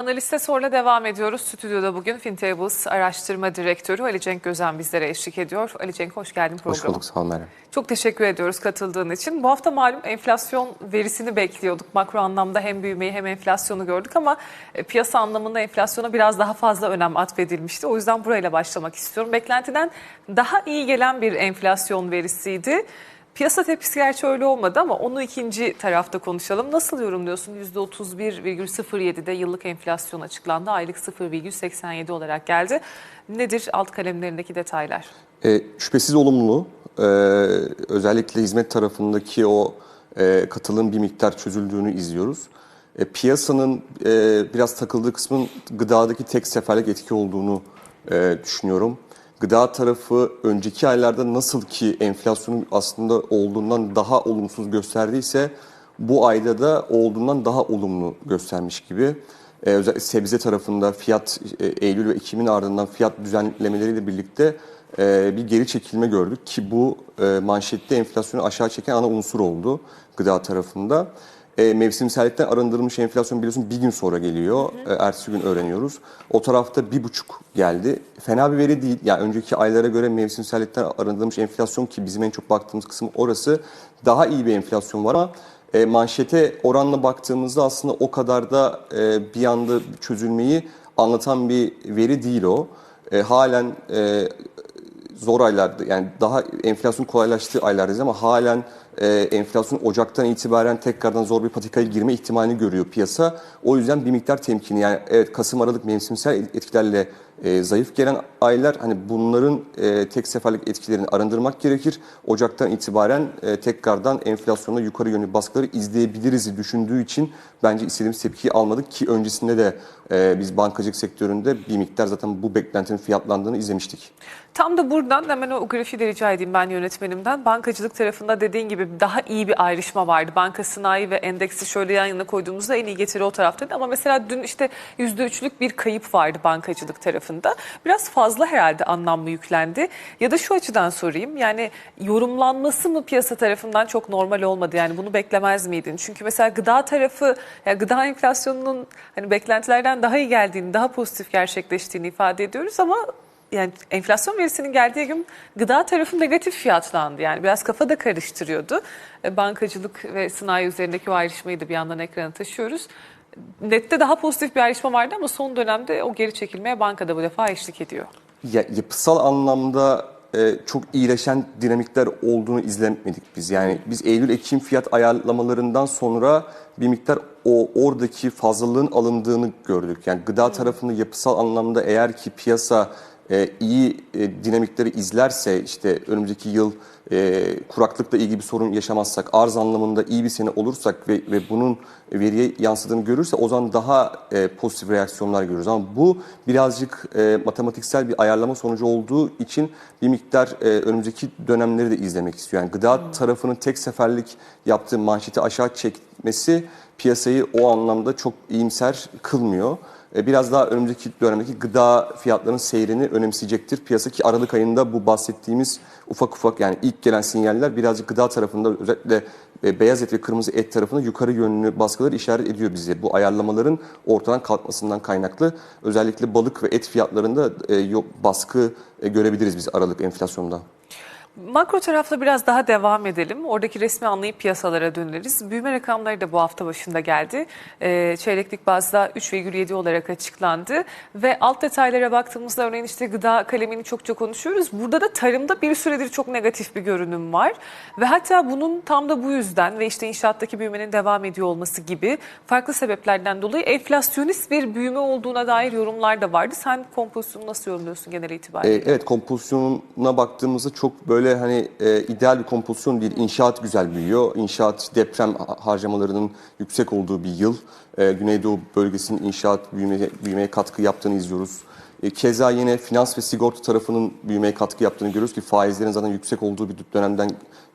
Analiste sorla devam ediyoruz. Stüdyoda bugün Fintables Araştırma Direktörü Ali Cenk Gözen bizlere eşlik ediyor. Ali Cenk hoş geldin programa. Hoş bulduk sağ ol Meryem. Çok teşekkür ediyoruz katıldığın için. Bu hafta malum enflasyon verisini bekliyorduk. Makro anlamda hem büyümeyi hem enflasyonu gördük ama e, piyasa anlamında enflasyona biraz daha fazla önem atfedilmişti. O yüzden burayla başlamak istiyorum. Beklentiden daha iyi gelen bir enflasyon verisiydi. Piyasa tepkisi gerçi öyle olmadı ama onu ikinci tarafta konuşalım. Nasıl yorumluyorsun? %31,07'de yıllık enflasyon açıklandı. Aylık 0,87 olarak geldi. Nedir alt kalemlerindeki detaylar? E, şüphesiz olumlu. E, özellikle hizmet tarafındaki o e, katılım bir miktar çözüldüğünü izliyoruz. E, piyasanın e, biraz takıldığı kısmın gıdadaki tek seferlik etki olduğunu e, düşünüyorum. Gıda tarafı önceki aylarda nasıl ki enflasyonun aslında olduğundan daha olumsuz gösterdiyse bu ayda da olduğundan daha olumlu göstermiş gibi. Ee, özellikle sebze tarafında fiyat e, Eylül ve Ekim'in ardından fiyat düzenlemeleriyle birlikte e, bir geri çekilme gördük ki bu e, manşette enflasyonu aşağı çeken ana unsur oldu gıda tarafında. E, mevsimsellikten arındırılmış enflasyon biliyorsun bir gün sonra geliyor. E, ertesi gün öğreniyoruz. O tarafta bir buçuk geldi. Fena bir veri değil. Yani önceki aylara göre mevsimsellikten arındırılmış enflasyon ki bizim en çok baktığımız kısım orası. Daha iyi bir enflasyon var ama e, manşete oranla baktığımızda aslında o kadar da e, bir anda çözülmeyi anlatan bir veri değil o. E, halen e, zor aylarda yani daha enflasyon kolaylaştığı aylardayız ama halen e, enflasyon Ocak'tan itibaren tekrardan zor bir patikaya girme ihtimalini görüyor piyasa. O yüzden bir miktar temkinli. Yani evet Kasım Aralık mevsimsel etkilerle e, zayıf gelen aylar hani bunların e, tek seferlik etkilerini arındırmak gerekir. Ocak'tan itibaren e, tekrardan enflasyonda yukarı yönlü baskıları izleyebiliriz düşündüğü için bence istediğimiz tepkiyi almadık ki öncesinde de e, biz bankacılık sektöründe bir miktar zaten bu beklentinin fiyatlandığını izlemiştik. Tam da buradan hemen o grafiği de rica edeyim ben yönetmenimden. Bankacılık tarafında dediğin gibi daha iyi bir ayrışma vardı. Banka sanayi ve endeksi şöyle yan yana koyduğumuzda en iyi getiri o taraftaydı. Ama mesela dün işte %3'lük bir kayıp vardı bankacılık tarafında. Biraz fazla herhalde anlamlı yüklendi. Ya da şu açıdan sorayım yani yorumlanması mı piyasa tarafından çok normal olmadı? Yani bunu beklemez miydin? Çünkü mesela gıda tarafı, yani gıda enflasyonunun hani beklentilerden daha iyi geldiğini, daha pozitif gerçekleştiğini ifade ediyoruz ama yani enflasyon verisinin geldiği gün gıda tarafı negatif fiyatlandı. Yani biraz kafa da karıştırıyordu. E, Bankacılık ve sanayi üzerindeki o ayrışmayı da bir yandan ekrana taşıyoruz. Nette daha pozitif bir ayrışma vardı ama son dönemde o geri çekilmeye bankada bu defa eşlik ediyor. Ya, yapısal anlamda e, çok iyileşen dinamikler olduğunu izlemedik biz. Yani biz Eylül-Ekim fiyat ayarlamalarından sonra bir miktar o oradaki fazlalığın alındığını gördük. Yani gıda tarafında yapısal anlamda eğer ki piyasa e, iyi e, dinamikleri izlerse işte önümüzdeki yıl e, kuraklıkla ilgili bir sorun yaşamazsak, arz anlamında iyi bir sene olursak ve, ve bunun veriye yansıdığını görürse o zaman daha e, pozitif reaksiyonlar görürüz. Ama bu birazcık e, matematiksel bir ayarlama sonucu olduğu için bir miktar e, önümüzdeki dönemleri de izlemek istiyor. Yani gıda tarafının tek seferlik yaptığı manşeti aşağı çekmesi piyasayı o anlamda çok iyimser kılmıyor. E, biraz daha önümüzdeki dönemdeki gıda fiyatlarının seyrini önemseyecektir. Piyasa ki Aralık ayında bu bahsettiğimiz ufak ufak yani ilk gelen sinyaller birazcık gıda tarafında özellikle e, beyaz et ve kırmızı et tarafında yukarı yönlü baskıları işaret ediyor bize. Bu ayarlamaların ortadan kalkmasından kaynaklı özellikle balık ve et fiyatlarında e, baskı görebiliriz biz Aralık enflasyonda. Makro tarafta biraz daha devam edelim. Oradaki resmi anlayıp piyasalara döneriz. Büyüme rakamları da bu hafta başında geldi. Ee, çeyreklik bazda 3,7 olarak açıklandı. Ve alt detaylara baktığımızda örneğin işte gıda kalemini çokça konuşuyoruz. Burada da tarımda bir süredir çok negatif bir görünüm var. Ve hatta bunun tam da bu yüzden ve işte inşaattaki büyümenin devam ediyor olması gibi farklı sebeplerden dolayı enflasyonist bir büyüme olduğuna dair yorumlar da vardı. Sen kompozisyonu nasıl yorumluyorsun genel itibariyle? Ee, evet kompozisyonuna baktığımızda çok böyle böyle hani e, ideal bir kompozisyon değil. İnşaat güzel büyüyor. İnşaat deprem harcamalarının yüksek olduğu bir yıl. E, Güneydoğu bölgesinin inşaat büyümeye, büyümeye katkı yaptığını izliyoruz. E, keza yine finans ve sigorta tarafının büyümeye katkı yaptığını görüyoruz ki faizlerin zaten yüksek olduğu bir dönemden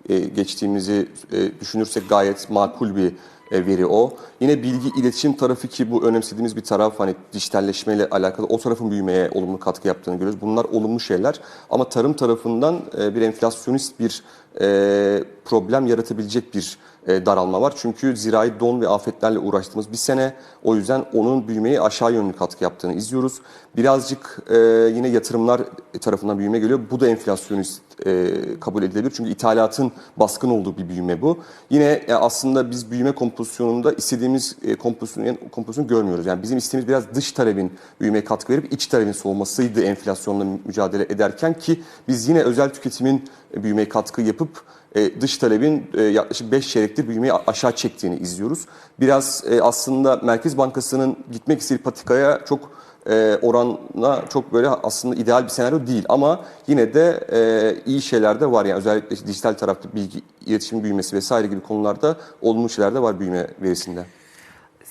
e, geçtiğimizi e, düşünürsek gayet makul bir veri o. Yine bilgi iletişim tarafı ki bu önemsediğimiz bir taraf hani dijitalleşmeyle alakalı o tarafın büyümeye olumlu katkı yaptığını görüyoruz. Bunlar olumlu şeyler ama tarım tarafından e, bir enflasyonist bir e, problem yaratabilecek bir e, daralma var. Çünkü zirai don ve afetlerle uğraştığımız bir sene. O yüzden onun büyümeye aşağı yönlü katkı yaptığını izliyoruz. Birazcık e, yine yatırımlar tarafından büyüme geliyor. Bu da enflasyonist e, kabul edilebilir. Çünkü ithalatın baskın olduğu bir büyüme bu. Yine e, aslında biz büyüme kompozisyonunda istediğimiz e, kompozisyonu, kompozisyonu görmüyoruz. Yani bizim isteğimiz biraz dış talebin büyümeye katkı verip iç talebin soğumasıydı enflasyonla mücadele ederken ki biz yine özel tüketimin e, büyümeye katkı yapıp e, dış talebin e, yaklaşık 5 çeyrektir büyümeyi aşağı çektiğini izliyoruz. Biraz aslında Merkez Bankası'nın gitmek istediği patikaya çok e, oranla çok böyle aslında ideal bir senaryo değil ama yine de e, iyi şeyler de var yani özellikle dijital tarafta bilgi iletişim büyümesi vesaire gibi konularda olumlu şeyler de var büyüme verisinde.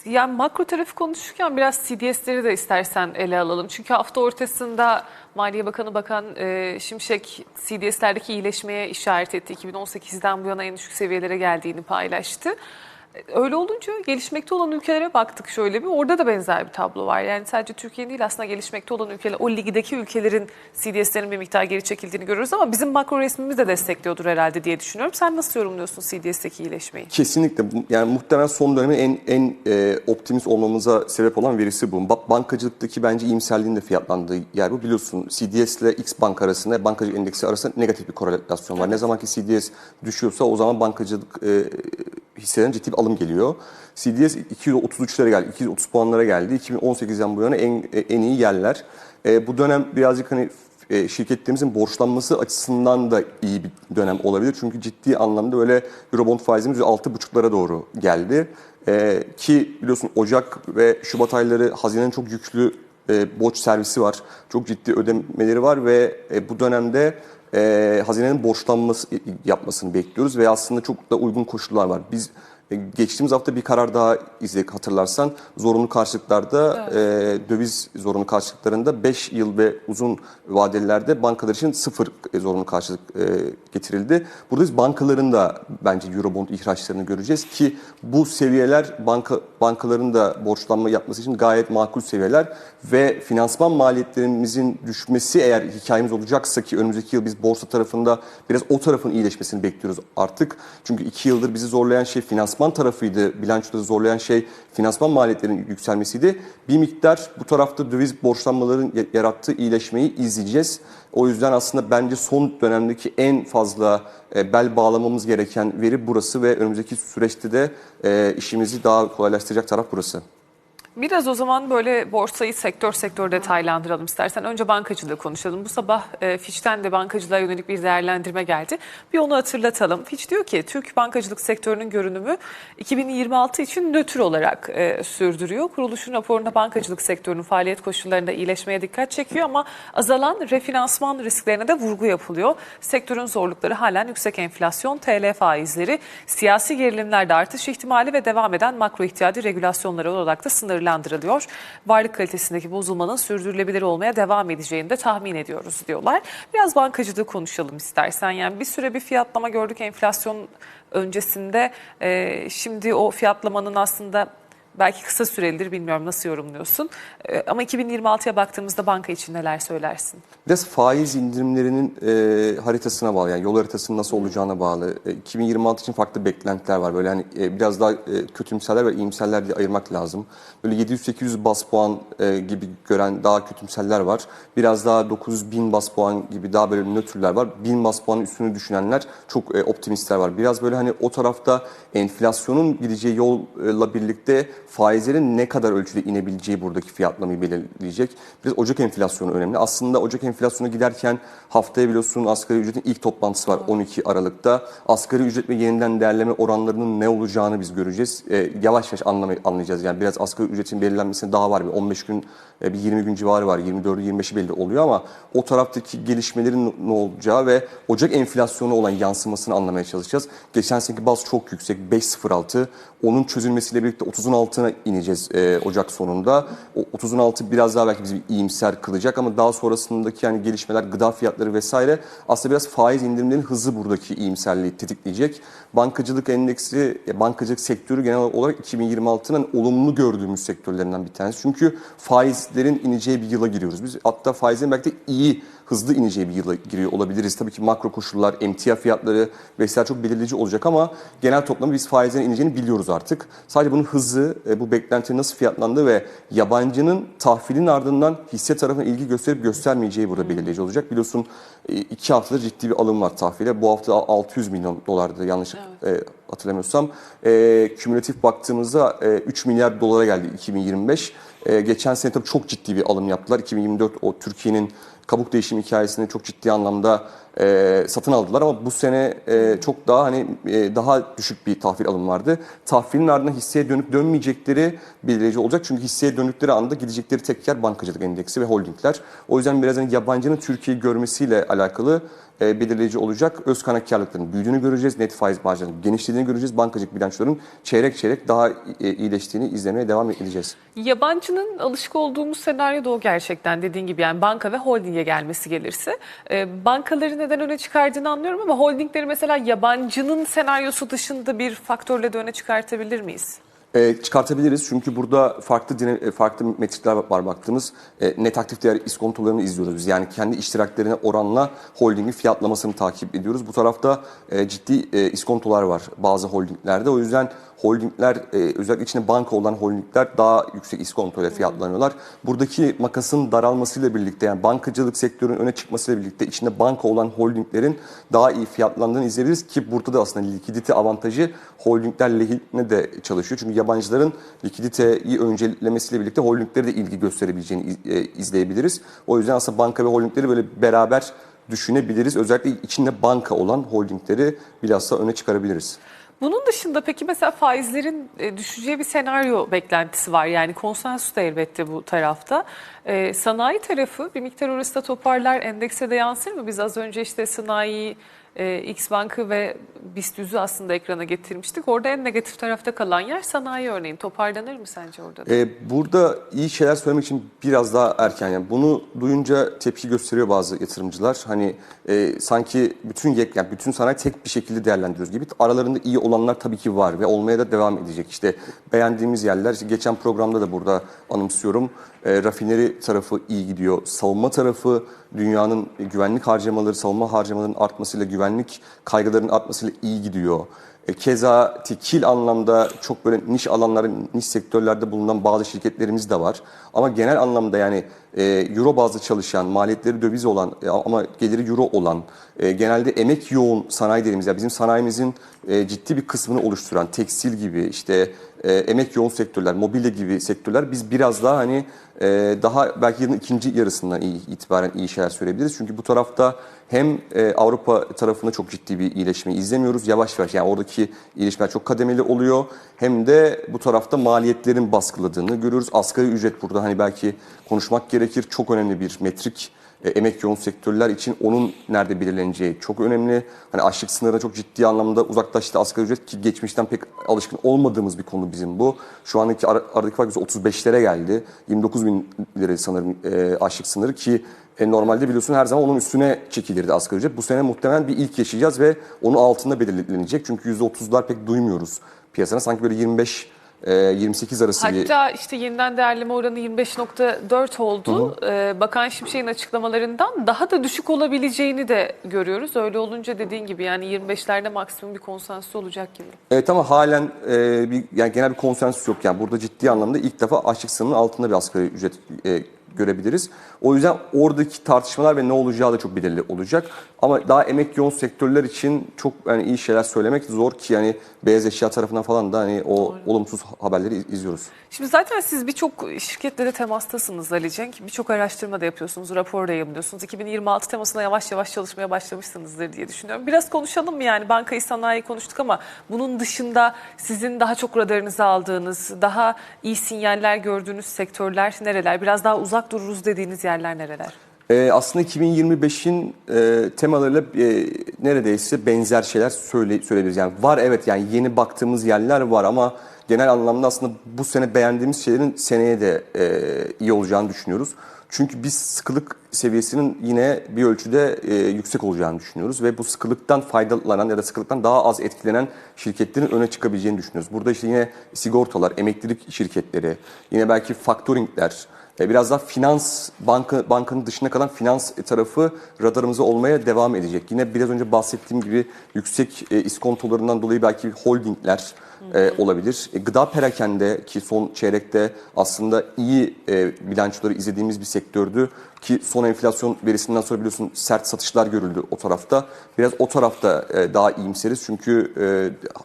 Yani makro tarafı konuşurken biraz CDS'leri de istersen ele alalım. Çünkü hafta ortasında Maliye Bakanı Bakan e, Şimşek CDS'lerdeki iyileşmeye işaret etti. 2018'den bu yana en düşük seviyelere geldiğini paylaştı. Öyle olunca gelişmekte olan ülkelere baktık şöyle bir. Orada da benzer bir tablo var. Yani sadece Türkiye değil aslında gelişmekte olan ülkeler, o ligdeki ülkelerin CDS'lerin bir miktar geri çekildiğini görüyoruz ama bizim makro resmimiz de destekliyordur herhalde diye düşünüyorum. Sen nasıl yorumluyorsun CDS'teki iyileşmeyi? Kesinlikle yani muhtemelen son dönemin en en e, optimist olmamıza sebep olan verisi bu. Ba- bankacılıktaki bence iyimserliğin de fiyatlandığı yer bu. Biliyorsun CDS ile X bank arasında bankacılık endeksi arasında negatif bir korelasyon var. Ne zaman ki CDS düşüyorsa o zaman bankacılık e, hisselerin ciddi bir alım geliyor. CDS 233'lere geldi, 230 puanlara geldi. 2018'den bu yana en en iyi yerler. E, bu dönem birazcık hani e, şirketlerimizin borçlanması açısından da iyi bir dönem olabilir. Çünkü ciddi anlamda öyle Eurobond faizimiz 6,5'lara doğru geldi. E, ki biliyorsun Ocak ve Şubat ayları hazinenin çok yüklü e, borç servisi var. Çok ciddi ödemeleri var ve e, bu dönemde e, hazinenin borçlanması yapmasını bekliyoruz ve aslında çok da uygun koşullar var. Biz Geçtiğimiz hafta bir karar daha izledik hatırlarsan. Zorunlu karşılıklarda, e, döviz zorunlu karşılıklarında 5 yıl ve uzun vadelilerde bankalar için sıfır e, zorunlu karşılık e, getirildi. Burada biz bankaların da bence Eurobond ihraçlarını göreceğiz ki bu seviyeler banka bankaların da borçlanma yapması için gayet makul seviyeler ve finansman maliyetlerimizin düşmesi eğer hikayemiz olacaksa ki önümüzdeki yıl biz borsa tarafında biraz o tarafın iyileşmesini bekliyoruz artık. Çünkü iki yıldır bizi zorlayan şey finansman tarafıydı. Bilançoda zorlayan şey finansman maliyetlerinin yükselmesiydi. Bir miktar bu tarafta döviz borçlanmaların ya- yarattığı iyileşmeyi izleyeceğiz. O yüzden aslında bence son dönemdeki en fazla e, bel bağlamamız gereken veri burası ve önümüzdeki süreçte de e, işimizi daha kolaylaştıracak taraf burası. Biraz o zaman böyle borsayı sektör sektör detaylandıralım istersen. Önce bankacılığı konuşalım. Bu sabah e, Fitch'ten de bankacılığa yönelik bir değerlendirme geldi. Bir onu hatırlatalım. Fitch diyor ki Türk bankacılık sektörünün görünümü 2026 için nötr olarak e, sürdürüyor. Kuruluşun raporunda bankacılık sektörünün faaliyet koşullarında iyileşmeye dikkat çekiyor ama azalan refinansman risklerine de vurgu yapılıyor. Sektörün zorlukları halen yüksek enflasyon, TL faizleri, siyasi gerilimlerde artış ihtimali ve devam eden makro ihtiyadi regülasyonları olarak da sınırlandırılıyor. Varlık kalitesindeki bozulmanın sürdürülebilir olmaya devam edeceğini de tahmin ediyoruz diyorlar. Biraz bankacılığı konuşalım istersen. Yani bir süre bir fiyatlama gördük enflasyon öncesinde. Ee, şimdi o fiyatlamanın aslında belki kısa sürelidir bilmiyorum nasıl yorumluyorsun. Ee, ama 2026'ya baktığımızda banka için neler söylersin? Biraz faiz indirimlerinin e, haritasına bağlı yani yol haritasının nasıl olacağına bağlı. E, 2026 için farklı beklentiler var. Böyle hani e, biraz daha e, kötümserler ve iyimserler diye ayırmak lazım. Böyle 700-800 bas puan e, gibi gören daha kötümserler var. Biraz daha 900-1000 bas puan gibi daha böyle nötrler var. 1000 bas puanın üstünü düşünenler çok e, optimistler var. Biraz böyle hani o tarafta enflasyonun gideceği yolla birlikte faizlerin ne kadar ölçüde inebileceği buradaki fiyatlamayı belirleyecek. Biraz Ocak enflasyonu önemli. Aslında Ocak enflasyonu giderken haftaya biliyorsun asgari ücretin ilk toplantısı var 12 Aralık'ta. Asgari ücret ve yeniden değerleme oranlarının ne olacağını biz göreceğiz. Ee, yavaş yavaş anlamay- anlayacağız. Yani biraz asgari ücretin belirlenmesine daha var. Bir 15 gün, e, bir 20 gün civarı var. 24'ü 25'i belli oluyor ama o taraftaki gelişmelerin ne olacağı ve Ocak enflasyonu olan yansımasını anlamaya çalışacağız. Geçen seneki baz çok yüksek 5.06. Onun çözülmesiyle birlikte 30'un altı altına ineceğiz e, Ocak sonunda. O 30'un altı biraz daha belki bizi iyimser kılacak ama daha sonrasındaki yani gelişmeler, gıda fiyatları vesaire aslında biraz faiz indirimlerinin hızı buradaki iyimserliği tetikleyecek. Bankacılık endeksi, e, bankacılık sektörü genel olarak 2026'nın olumlu gördüğümüz sektörlerinden bir tanesi. Çünkü faizlerin ineceği bir yıla giriyoruz. Biz hatta faizlerin belki de iyi hızlı ineceği bir yıla giriyor olabiliriz. Tabii ki makro koşullar, emtia fiyatları vesaire çok belirleyici olacak ama genel toplamda biz faizlerin ineceğini biliyoruz artık. Sadece bunun hızı, e, bu beklentinin nasıl fiyatlandığı ve yabancının tahvilin ardından hisse tarafına ilgi gösterip göstermeyeceği burada belirleyici olacak. Biliyorsun e, iki haftadır ciddi bir alım var tahvile. Bu hafta 600 milyon dolardı yanlış e, hatırlamıyorsam. E, kümülatif baktığımızda e, 3 milyar dolara geldi 2025. E, geçen sene tabii çok ciddi bir alım yaptılar. 2024 o Türkiye'nin kabuk değişim hikayesini çok ciddi anlamda e, satın aldılar ama bu sene e, çok daha hani e, daha düşük bir tahvil alım vardı. Tahvilin ardından hisseye dönüp dönmeyecekleri belirleyici olacak. Çünkü hisseye döndükleri anda gidecekleri tek yer bankacılık endeksi ve holdingler. O yüzden biraz hani yabancının Türkiye'yi görmesiyle alakalı e, belirleyici olacak. Öz kaynakkarlıkların büyüdüğünü göreceğiz. Net faiz marjlarının genişlediğini göreceğiz. Bankacılık bilançoların çeyrek çeyrek daha e, iyileştiğini izlemeye devam edeceğiz. Yabancının alışık olduğumuz senaryo da o gerçekten dediğin gibi yani banka ve holdinge gelmesi gelirse. Ee, bankaları neden öne çıkardığını anlıyorum ama holdingleri mesela yabancının senaryosu dışında bir faktörle de öne çıkartabilir miyiz? E, çıkartabiliriz çünkü burada farklı dine- e, farklı metrikler var baktığımız. E, net aktif değer iskontolarını izliyoruz biz. Yani kendi iştiraklerine oranla holdingin fiyatlamasını takip ediyoruz. Bu tarafta e, ciddi e, iskontolar var bazı holdinglerde. O yüzden holdingler e, özellikle içinde banka olan holdingler daha yüksek iskontoyla fiyatlanıyorlar. Buradaki makasın daralmasıyla birlikte yani bankacılık sektörünün öne çıkmasıyla birlikte içinde banka olan holdinglerin daha iyi fiyatlandığını izleyebiliriz ki burada da aslında likidite avantajı holdingler lehine de çalışıyor. Çünkü yabancıların likiditeyi öncelemesiyle birlikte holdinglere de ilgi gösterebileceğini e, izleyebiliriz. O yüzden aslında banka ve holdingleri böyle beraber düşünebiliriz. Özellikle içinde banka olan holdingleri bilhassa öne çıkarabiliriz. Bunun dışında peki mesela faizlerin e, düşeceği bir senaryo beklentisi var. Yani konsensus da elbette bu tarafta. E, sanayi tarafı bir miktar orası da toparlar, endekse de yansır mı? Biz az önce işte sanayi, e, X Bank'ı ve BIST 100'ü aslında ekrana getirmiştik. Orada en negatif tarafta kalan yer sanayi örneğin. Toparlanır mı sence orada? da? Ee, burada iyi şeyler söylemek için biraz daha erken. Yani bunu duyunca tepki gösteriyor bazı yatırımcılar. Hani e, sanki bütün yani bütün sanayi tek bir şekilde değerlendiriyoruz gibi. Aralarında iyi olanlar tabii ki var ve olmaya da devam edecek. İşte beğendiğimiz yerler. işte geçen programda da burada anımsıyorum. E, rafineri tarafı iyi gidiyor. Savunma tarafı dünyanın güvenlik harcamaları, savunma harcamalarının artmasıyla, güvenlik kaygılarının artmasıyla iyi gidiyor. E, Keza tekil anlamda çok böyle niş alanların, niş sektörlerde bulunan bazı şirketlerimiz de var. Ama genel anlamda yani e, euro bazlı çalışan, maliyetleri döviz olan e, ama geliri euro olan, e, genelde emek yoğun sanayi dediğimiz, yani bizim sanayimizin e, ciddi bir kısmını oluşturan tekstil gibi işte e, emek yoğun sektörler, mobilya gibi sektörler biz biraz daha hani e, daha belki yılın ikinci yarısından itibaren iyi şeyler söyleyebiliriz. Çünkü bu tarafta hem e, Avrupa tarafında çok ciddi bir iyileşme izlemiyoruz. Yavaş yavaş yani oradaki iyileşmeler çok kademeli oluyor. Hem de bu tarafta maliyetlerin baskıladığını görüyoruz. Asgari ücret burada hani belki konuşmak gerekir. Çok önemli bir metrik. E, emek yoğun sektörler için onun nerede belirleneceği çok önemli. Hani açlık sınırına çok ciddi anlamda uzaklaştı asgari ücret ki geçmişten pek alışkın olmadığımız bir konu bizim bu. Şu andaki ar- aradaki fark 35'lere geldi. 29 bin lira sanırım e, açlık sınırı ki e, normalde biliyorsun her zaman onun üstüne çekilirdi asgari ücret. Bu sene muhtemelen bir ilk yaşayacağız ve onun altında belirlenecek. Çünkü %30'lar pek duymuyoruz piyasana. Sanki böyle 25 e, 28 arası bir Hatta işte yeniden değerleme oranı 25.4 oldu. Ee, Bakan Şimşek'in açıklamalarından daha da düşük olabileceğini de görüyoruz. Öyle olunca dediğin gibi yani 25'lerde maksimum bir konsensus olacak gibi. Evet ama halen e, bir yani genel bir konsensus yok. Yani burada ciddi anlamda ilk defa açlık sınırının altında bir asgari ücret e, görebiliriz. O yüzden oradaki tartışmalar ve ne olacağı da çok belirli olacak. Ama daha emek yoğun sektörler için çok yani iyi şeyler söylemek zor ki yani beyaz eşya tarafından falan da hani o olumsuz haberleri iz- izliyoruz. Şimdi zaten siz birçok şirketle de temastasınız Ali Cenk. Birçok araştırma da yapıyorsunuz, rapor da yayınlıyorsunuz. 2026 temasına yavaş yavaş çalışmaya başlamışsınızdır diye düşünüyorum. Biraz konuşalım mı yani bankayı sanayi konuştuk ama bunun dışında sizin daha çok radarınıza aldığınız, daha iyi sinyaller gördüğünüz sektörler nereler? Biraz daha uzak dururuz dediğiniz yerler nereler? Ee, aslında 2025'in e, temalarıyla e, neredeyse benzer şeyler söyle, söyleyebiliriz. Yani var evet yani yeni baktığımız yerler var ama genel anlamda aslında bu sene beğendiğimiz şeylerin seneye de e, iyi olacağını düşünüyoruz. Çünkü biz sıkılık seviyesinin yine bir ölçüde e, yüksek olacağını düşünüyoruz ve bu sıkılıktan faydalanan ya da sıkılıktan daha az etkilenen şirketlerin öne çıkabileceğini düşünüyoruz. Burada işte yine sigortalar, emeklilik şirketleri, yine belki faktöringler, e, biraz daha finans, banka, bankanın dışında kalan finans tarafı radarımıza olmaya devam edecek. Yine biraz önce bahsettiğim gibi yüksek e, iskontolarından dolayı belki holdingler e, olabilir. E, gıda perakende ki son çeyrekte aslında iyi e, bilançoları izlediğimiz bir sektördü. Ki son enflasyon verisinden sonra biliyorsun sert satışlar görüldü o tarafta. Biraz o tarafta e, daha iyimseriz çünkü e,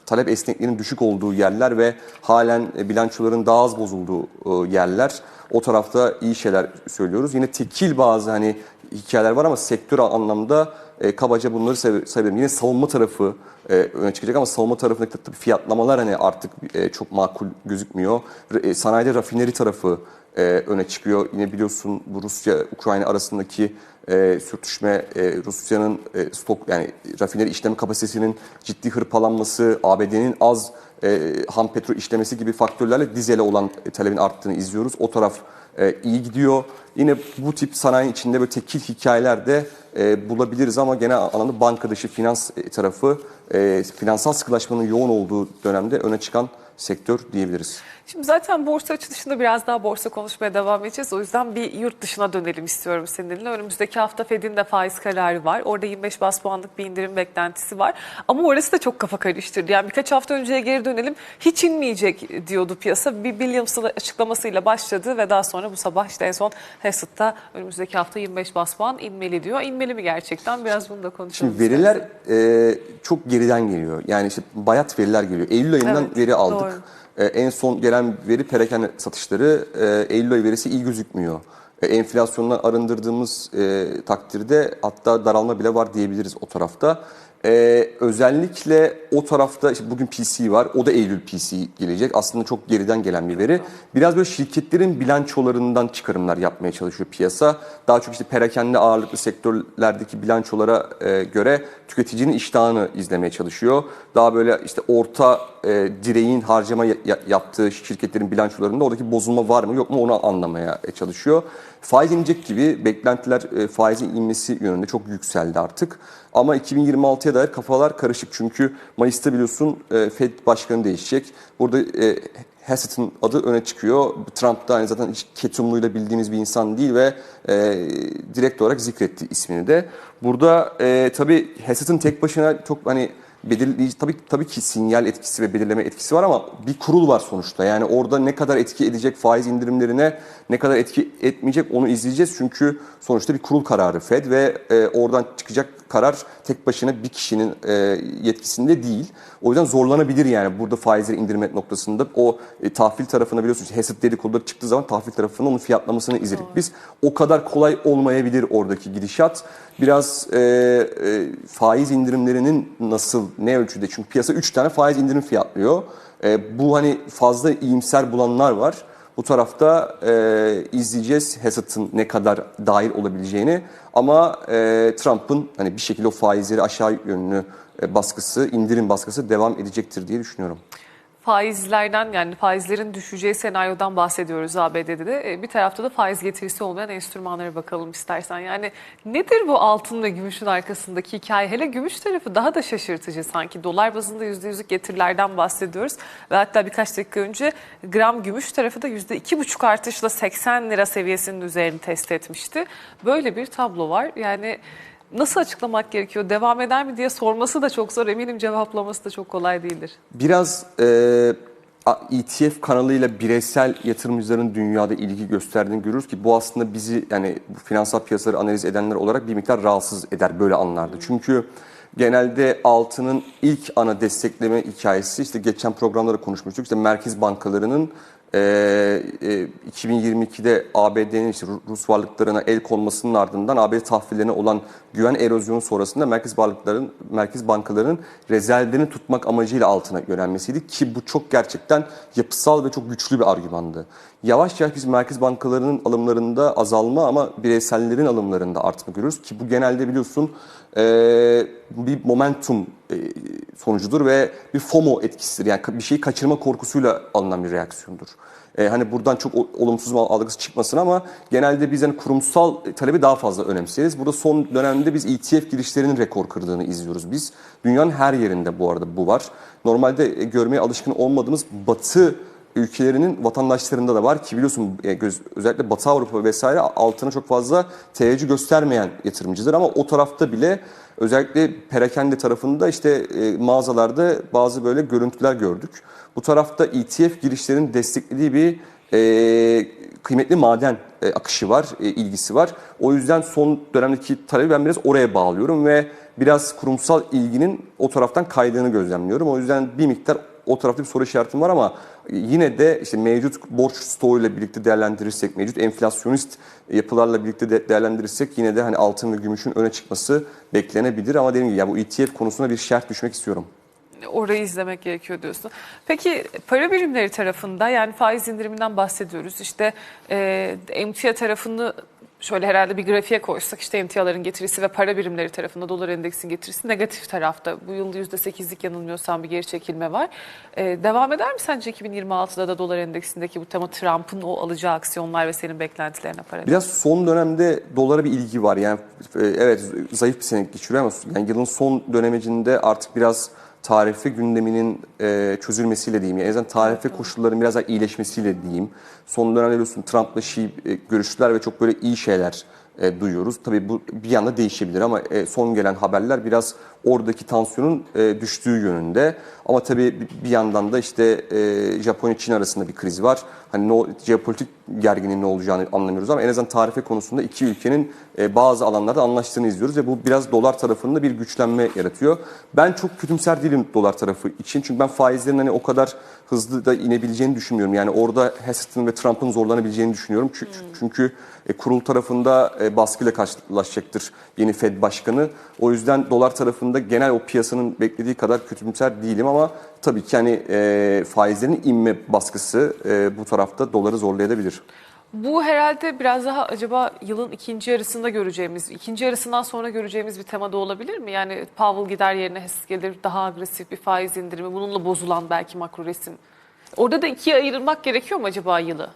talep esnekliğinin düşük olduğu yerler ve halen e, bilançoların daha az bozulduğu e, yerler. O tarafta iyi şeyler söylüyoruz. Yine tekil bazı hani hikayeler var ama sektör anlamda e, kabaca bunları say- sayabilirim. Yine savunma tarafı e, öne çıkacak ama savunma tarafındaki tabii fiyatlamalar hani artık e, çok makul gözükmüyor. E, sanayide rafineri tarafı e, öne çıkıyor. Yine biliyorsun bu Rusya-Ukrayna arasındaki e, sürtüşme, e, Rusya'nın e, stok yani rafineri işleme kapasitesinin ciddi hırpalanması, ABD'nin az e, ham petrol işlemesi gibi faktörlerle dizele olan talebin arttığını izliyoruz. O taraf e, iyi gidiyor. Yine bu tip sanayi içinde böyle tekil hikayeler de e, bulabiliriz ama genel anlamda banka dışı finans e, tarafı e, finansal sıkılaşmanın yoğun olduğu dönemde öne çıkan sektör diyebiliriz. Şimdi zaten borsa açılışında biraz daha borsa konuşmaya devam edeceğiz. O yüzden bir yurt dışına dönelim istiyorum seninle. Önümüzdeki hafta Fed'in de faiz kararı var. Orada 25 bas puanlık bir indirim beklentisi var. Ama orası da çok kafa karıştırdı. Yani birkaç hafta önceye geri dönelim. Hiç inmeyecek diyordu piyasa. Bir Williams'ın açıklamasıyla başladı ve daha sonra bu sabah işte en son Hassett'ta önümüzdeki hafta 25 bas puan inmeli diyor. İnmeli mi gerçekten? Biraz bunu da konuşalım. Şimdi veriler e, çok geriden geliyor. Yani işte bayat veriler geliyor. Eylül ayından Evet, veri aldık. doğru. E, en son gelen veri perakende satışları. E, Eylül ayı verisi iyi gözükmüyor. E, enflasyondan arındırdığımız e, takdirde hatta daralma bile var diyebiliriz o tarafta. E, özellikle o tarafta işte bugün PC var. O da Eylül PC gelecek. Aslında çok geriden gelen bir veri. Biraz böyle şirketlerin bilançolarından çıkarımlar yapmaya çalışıyor piyasa. Daha çok işte perakende ağırlıklı sektörlerdeki bilançolara e, göre tüketicinin iştahını izlemeye çalışıyor. Daha böyle işte orta e, direğin harcama ya- yaptığı şirketlerin bilançolarında oradaki bozulma var mı yok mu onu anlamaya e, çalışıyor. Faiz inecek gibi beklentiler e, faizin inmesi yönünde çok yükseldi artık. Ama 2026'ya dair kafalar karışık çünkü Mayıs'ta biliyorsun e, Fed başkanı değişecek. Burada e, Hassett'ın adı öne çıkıyor. Trump da hani zaten hiç ketumluyla bildiğimiz bir insan değil ve e, direkt olarak zikretti ismini de. Burada e, tabii Hassett'ın tek başına çok hani belirleyici tabii tabii ki sinyal etkisi ve belirleme etkisi var ama bir kurul var sonuçta. Yani orada ne kadar etki edecek faiz indirimlerine, ne kadar etki etmeyecek onu izleyeceğiz. Çünkü sonuçta bir kurul kararı Fed ve e, oradan çıkacak karar tek başına bir kişinin e, yetkisinde değil. O yüzden zorlanabilir yani burada faizleri indirme noktasında. O e, tahvil tarafına biliyorsunuz Hesed dedikoduları çıktığı zaman tahvil tarafının onun fiyatlamasını izledik biz. O kadar kolay olmayabilir oradaki gidişat. Biraz e, e, faiz indirimlerinin nasıl, ne ölçüde? Çünkü piyasa 3 tane faiz indirim fiyatlıyor. E, bu hani fazla iyimser bulanlar var. Bu tarafta e, izleyeceğiz Hassett'ın ne kadar dahil olabileceğini. Ama e, Trump'ın hani bir şekilde o faizleri aşağı yönlü e, baskısı, indirim baskısı devam edecektir diye düşünüyorum. Faizlerden yani faizlerin düşeceği senaryodan bahsediyoruz ABD'de de. E, Bir tarafta da faiz getirisi olmayan enstrümanlara bakalım istersen. Yani nedir bu altın ve gümüşün arkasındaki hikaye? Hele gümüş tarafı daha da şaşırtıcı sanki. Dolar bazında %100'lük getirilerden bahsediyoruz. Ve hatta birkaç dakika önce gram gümüş tarafı da %2,5 artışla 80 lira seviyesinin üzerini test etmişti. Böyle bir tablo var. Yani nasıl açıklamak gerekiyor? Devam eder mi diye sorması da çok zor. Eminim cevaplaması da çok kolay değildir. Biraz e, ETF kanalıyla bireysel yatırımcıların dünyada ilgi gösterdiğini görürüz ki bu aslında bizi yani bu finansal piyasaları analiz edenler olarak bir miktar rahatsız eder böyle anlarda. Çünkü genelde altının ilk ana destekleme hikayesi işte geçen programlarda konuşmuştuk işte merkez bankalarının e, e, 2022'de ABD'nin işte Ru- Rus varlıklarına el konmasının ardından ABD tahvillerine olan güven erozyonu sonrasında merkez varlıkların merkez bankalarının rezervlerini tutmak amacıyla altına yönelmesiydi ki bu çok gerçekten yapısal ve çok güçlü bir argümandı. Yavaş yavaş biz merkez bankalarının alımlarında azalma ama bireysellerin alımlarında artma görüyoruz ki bu genelde biliyorsun e, bir momentum e, sonucudur ve bir FOMO etkisidir. Yani bir şeyi kaçırma korkusuyla alınan bir reaksiyondur. E, hani buradan çok olumsuz mal algısı çıkmasın ama genelde biz hani kurumsal talebi daha fazla önemseriz. Burada son dönemde biz ETF girişlerinin rekor kırdığını izliyoruz biz. Dünyanın her yerinde bu arada bu var. Normalde e, görmeye alışkın olmadığımız batı ülkelerinin vatandaşlarında da var ki biliyorsun e, özellikle Batı Avrupa vesaire altına çok fazla teveccüh göstermeyen yatırımcıdır ama o tarafta bile özellikle perakende tarafında işte e, mağazalarda bazı böyle görüntüler gördük. Bu tarafta ETF girişlerinin desteklediği bir e, kıymetli maden e, akışı var, e, ilgisi var. O yüzden son dönemdeki talebi ben biraz oraya bağlıyorum ve biraz kurumsal ilginin o taraftan kaydığını gözlemliyorum. O yüzden bir miktar o tarafta bir soru işaretim var ama yine de işte mevcut borç stoğuyla birlikte değerlendirirsek, mevcut enflasyonist yapılarla birlikte de değerlendirirsek yine de hani altın ve gümüşün öne çıkması beklenebilir ama dediğim gibi ya bu ETF konusuna bir şerh düşmek istiyorum. Orayı izlemek gerekiyor diyorsun. Peki para birimleri tarafında yani faiz indiriminden bahsediyoruz. İşte e, emtia tarafını şöyle herhalde bir grafiğe koysak işte emtiaların getirisi ve para birimleri tarafında dolar endeksin getirisi negatif tarafta. Bu yıl %8'lik yanılmıyorsam bir geri çekilme var. E, devam eder mi sence 2026'da da dolar endeksindeki bu tema Trump'ın o alacağı aksiyonlar ve senin beklentilerine para Biraz son dönemde dolara bir ilgi var. Yani e, evet zayıf bir sene geçiriyor ama yani yılın son dönemecinde artık biraz tarife gündeminin e, çözülmesiyle diyeyim. Yani en azından tarife koşulların biraz daha iyileşmesiyle diyeyim. Son dönemde biliyorsun Trump'la Xi e, görüştüler ve çok böyle iyi şeyler e, duyuyoruz. Tabii bu bir anda değişebilir ama e, son gelen haberler biraz oradaki tansiyonun e, düştüğü yönünde. Ama tabii bir- yandan da işte e, Japonya-Çin arasında bir kriz var. Hani ne, o- jeopolitik gerginliğin ne olacağını anlamıyoruz ama en azından tarife konusunda iki ülkenin e, bazı alanlarda anlaştığını izliyoruz ve bu biraz dolar tarafında bir güçlenme yaratıyor. Ben çok kötümser değilim dolar tarafı için çünkü ben faizlerin hani o kadar hızlı da inebileceğini düşünmüyorum. Yani orada Heston ve Trump'ın zorlanabileceğini düşünüyorum. Çünkü, çünkü e, kurul tarafında e, baskıyla karşılaşacaktır yeni Fed başkanı. O yüzden dolar tarafında genel o piyasanın beklediği kadar kötümser değilim ama tabii ki hani e, faizlerin inme baskısı e, bu tarafta doları zorlayabilir. Bu herhalde biraz daha acaba yılın ikinci yarısında göreceğimiz, ikinci yarısından sonra göreceğimiz bir temada olabilir mi? Yani Powell gider yerine Hess gelir, daha agresif bir faiz indirimi, bununla bozulan belki makro resim. Orada da ikiye ayırmak gerekiyor mu acaba yılı?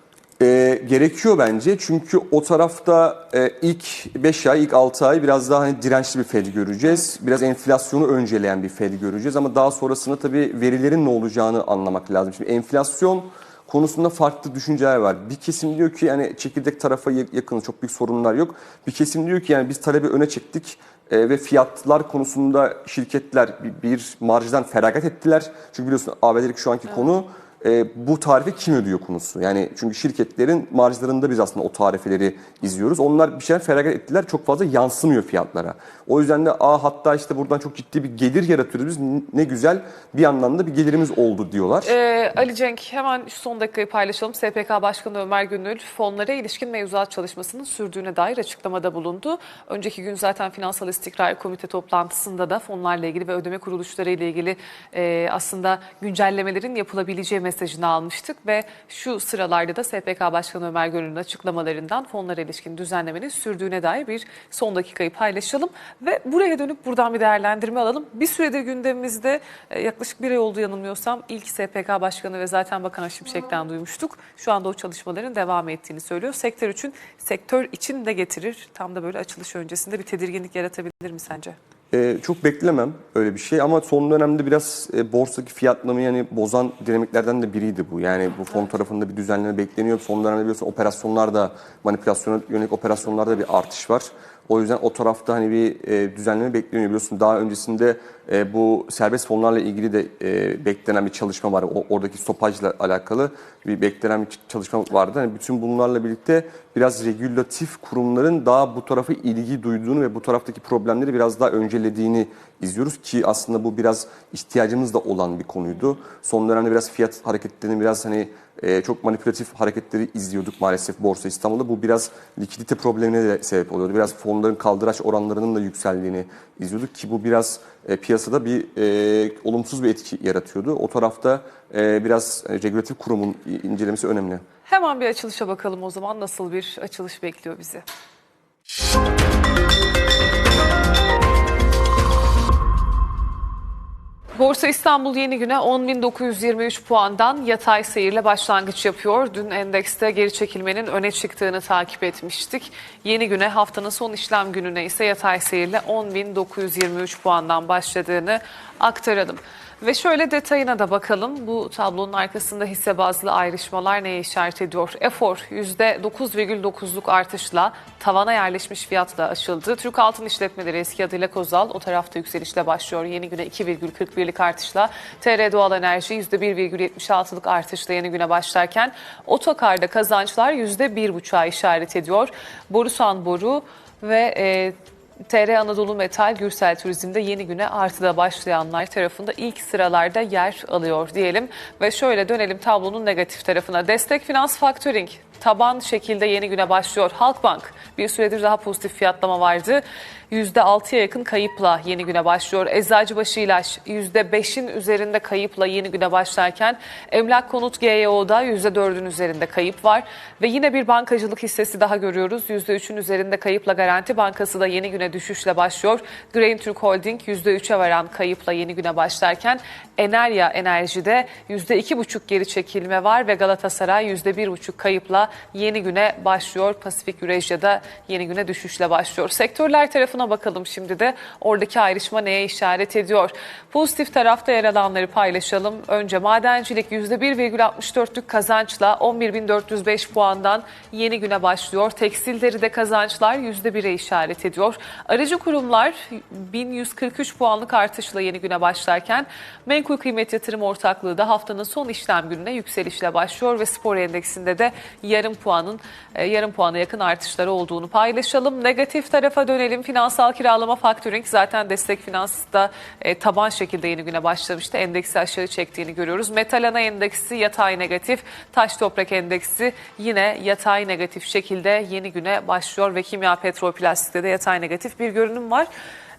E, gerekiyor bence çünkü o tarafta e, ilk 5 ay, ilk 6 ay biraz daha hani dirençli bir Fed göreceğiz. Biraz enflasyonu önceleyen bir Fed göreceğiz ama daha sonrasında tabii verilerin ne olacağını anlamak lazım. Şimdi enflasyon konusunda farklı düşünceler var. Bir kesim diyor ki yani çekirdek tarafa yakın çok büyük sorunlar yok. Bir kesim diyor ki yani biz talebi öne çektik e, ve fiyatlar konusunda şirketler bir, bir marjdan feragat ettiler. Çünkü biliyorsun ABD'deki şu anki konu e, bu tarifi kim ödüyor konusu. Yani çünkü şirketlerin marjlarında biz aslında o tarifeleri izliyoruz. Onlar bir şeyler feragat ettiler çok fazla yansımıyor fiyatlara. O yüzden de Aa, hatta işte buradan çok ciddi bir gelir yaratıyoruz biz ne güzel bir yandan da bir gelirimiz oldu diyorlar. Ee, Ali Cenk hemen şu son dakikayı paylaşalım. SPK Başkanı Ömer Gönül fonlara ilişkin mevzuat çalışmasının sürdüğüne dair açıklamada bulundu. Önceki gün zaten Finansal İstikrar Komite toplantısında da fonlarla ilgili ve ödeme kuruluşları ile ilgili e, aslında güncellemelerin yapılabileceği mesajını almıştık ve şu sıralarda da SPK Başkanı Ömer Gönül'ün açıklamalarından fonlara ilişkin düzenlemenin sürdüğüne dair bir son dakikayı paylaşalım ve buraya dönüp buradan bir değerlendirme alalım. Bir süredir gündemimizde e, yaklaşık bir ay oldu yanılmıyorsam ilk SPK Başkanı ve zaten Bakan Şimşek'ten duymuştuk. Şu anda o çalışmaların devam ettiğini söylüyor. Sektör için sektör için de getirir. Tam da böyle açılış öncesinde bir tedirginlik yaratabilir mi sence? Ee, çok beklemem öyle bir şey ama son dönemde biraz e, borsadaki fiyatlamayı yani bozan dinamiklerden de biriydi bu. Yani bu fon tarafında bir düzenleme bekleniyor. Son dönemde biliyorsun operasyonlarda manipülasyona yönelik operasyonlarda bir artış var. O yüzden o tarafta hani bir e, düzenleme bekleniyor. Biliyorsun daha öncesinde e, bu serbest fonlarla ilgili de e, beklenen bir çalışma var. O, oradaki stopajla alakalı bir beklenen bir çalışma vardı. Hani bütün bunlarla birlikte biraz regülatif kurumların daha bu tarafa ilgi duyduğunu ve bu taraftaki problemleri biraz daha öncelediğini izliyoruz ki aslında bu biraz ihtiyacımız da olan bir konuydu. Son dönemde biraz fiyat hareketlerinin biraz hani e, çok manipülatif hareketleri izliyorduk maalesef Borsa İstanbul'da. Bu biraz likidite problemine de sebep oluyordu. Biraz fonların kaldıraç oranlarının da yükseldiğini izliyorduk ki bu biraz e, piyasada bir e, olumsuz bir etki yaratıyordu. O tarafta e, biraz e, regülatif kurumun incelemesi önemli. Hemen bir açılışa bakalım o zaman nasıl bir açılış bekliyor bizi. Borsa İstanbul yeni güne 10.923 puandan yatay seyirle başlangıç yapıyor. Dün endekste geri çekilmenin öne çıktığını takip etmiştik. Yeni güne haftanın son işlem gününe ise yatay seyirle 10.923 puandan başladığını aktaralım. Ve şöyle detayına da bakalım. Bu tablonun arkasında hisse bazlı ayrışmalar neye işaret ediyor? Efor %9,9'luk artışla tavana yerleşmiş fiyatla açıldı. Türk Altın İşletmeleri eski adıyla Kozal o tarafta yükselişle başlıyor. Yeni güne 2,41'lik artışla TR Doğal Enerji %1,76'lık artışla yeni güne başlarken otokarda kazançlar %1,5'a işaret ediyor. Borusan Boru ve e, TR Anadolu Metal Gürsel Turizm'de yeni güne artıda başlayanlar tarafında ilk sıralarda yer alıyor diyelim. Ve şöyle dönelim tablonun negatif tarafına. Destek Finans Factoring taban şekilde yeni güne başlıyor. Halkbank bir süredir daha pozitif fiyatlama vardı. %6'ya yakın kayıpla yeni güne başlıyor. Eczacıbaşı İlaç %5'in üzerinde kayıpla yeni güne başlarken Emlak Konut GYO'da %4'ün üzerinde kayıp var. Ve yine bir bankacılık hissesi daha görüyoruz. %3'ün üzerinde kayıpla Garanti Bankası da yeni güne düşüşle başlıyor. Grain Türk Holding %3'e varan kayıpla yeni güne başlarken Enerya Enerji'de %2,5 geri çekilme var ve Galatasaray %1,5 kayıpla yeni güne başlıyor. Pasifik Eurasia'da yeni güne düşüşle başlıyor. Sektörler tarafına bakalım şimdi de oradaki ayrışma neye işaret ediyor? Pozitif tarafta yer alanları paylaşalım. Önce madencilik %1,64'lük kazançla 11.405 puandan yeni güne başlıyor. Tekstilleri de kazançlar %1'e işaret ediyor. Aracı kurumlar 1143 puanlık artışla yeni güne başlarken menkul kıymet yatırım ortaklığı da haftanın son işlem gününe yükselişle başlıyor ve spor endeksinde de yarım puanın e, yarım puana yakın artışları olduğunu paylaşalım. Negatif tarafa dönelim. Finansal kiralama faktörink zaten destek finansta e, taban şekilde yeni güne başlamıştı. Endeksi aşağı çektiğini görüyoruz. Metal ana endeksi yatay negatif. Taş toprak endeksi yine yatay negatif şekilde yeni güne başlıyor ve kimya petrol plastikte de yatay negatif bir görünüm var.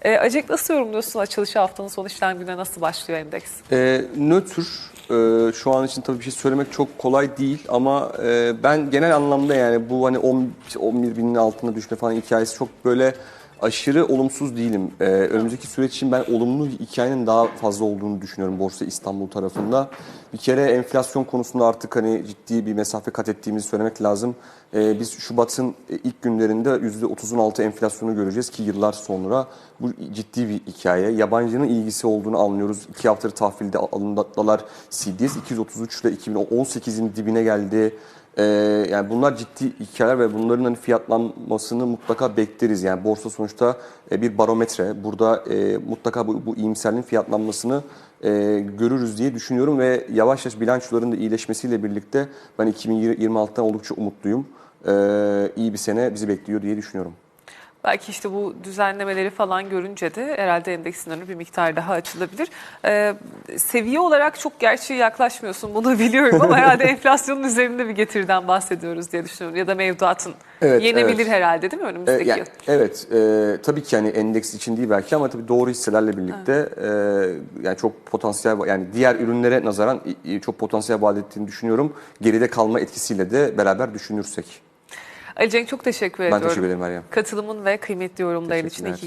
E, Acek nasıl yorumluyorsun açılışı haftanın son işlem gününe nasıl başlıyor endeks? E, nötr e, şu an için tabii bir şey söylemek çok kolay değil ama e, ben genel anlamda yani bu hani 10, 11 binin altına düşme falan hikayesi çok böyle aşırı olumsuz değilim. E, önümüzdeki süreç için ben olumlu hikayenin daha fazla olduğunu düşünüyorum Borsa İstanbul tarafında. Bir kere enflasyon konusunda artık hani ciddi bir mesafe kat ettiğimizi söylemek lazım. E, biz Şubat'ın ilk günlerinde %30'un altı enflasyonu göreceğiz ki yıllar sonra bu ciddi bir hikaye. Yabancının ilgisi olduğunu anlıyoruz. İki haftadır tahvilde alındılar CDS 233 ile 2018'in dibine geldi. Ee, yani bunlar ciddi hikayeler ve bunların hani fiyatlanmasını mutlaka bekleriz. Yani borsa sonuçta e, bir barometre. Burada e, mutlaka bu, bu iyimserliğin fiyatlanmasını e, görürüz diye düşünüyorum ve yavaş yavaş bilançoların da iyileşmesiyle birlikte ben 2026'dan oldukça umutluyum. Ee, iyi bir sene bizi bekliyor diye düşünüyorum. Belki işte bu düzenlemeleri falan görünce de herhalde endeksin önü bir miktar daha açılabilir. Ee, seviye olarak çok gerçi yaklaşmıyorsun bunu biliyorum ama herhalde enflasyonun üzerinde bir getiriden bahsediyoruz diye düşünüyorum. Ya da mevduatın Evet, yenebilir evet. herhalde değil mi E, önümüzdeki yani, yıl? evet, e, tabii ki yani endeks için değil belki ama tabii doğru hisselerle birlikte e, yani çok potansiyel yani diğer ürünlere nazaran i- çok potansiyel vaat ettiğini düşünüyorum. Geride kalma etkisiyle de beraber düşünürsek. Ali Cenk çok teşekkür Ben ediyorum. teşekkür ederim Meryem. Katılımın ve kıymetli yorumların için iyi ki geldin.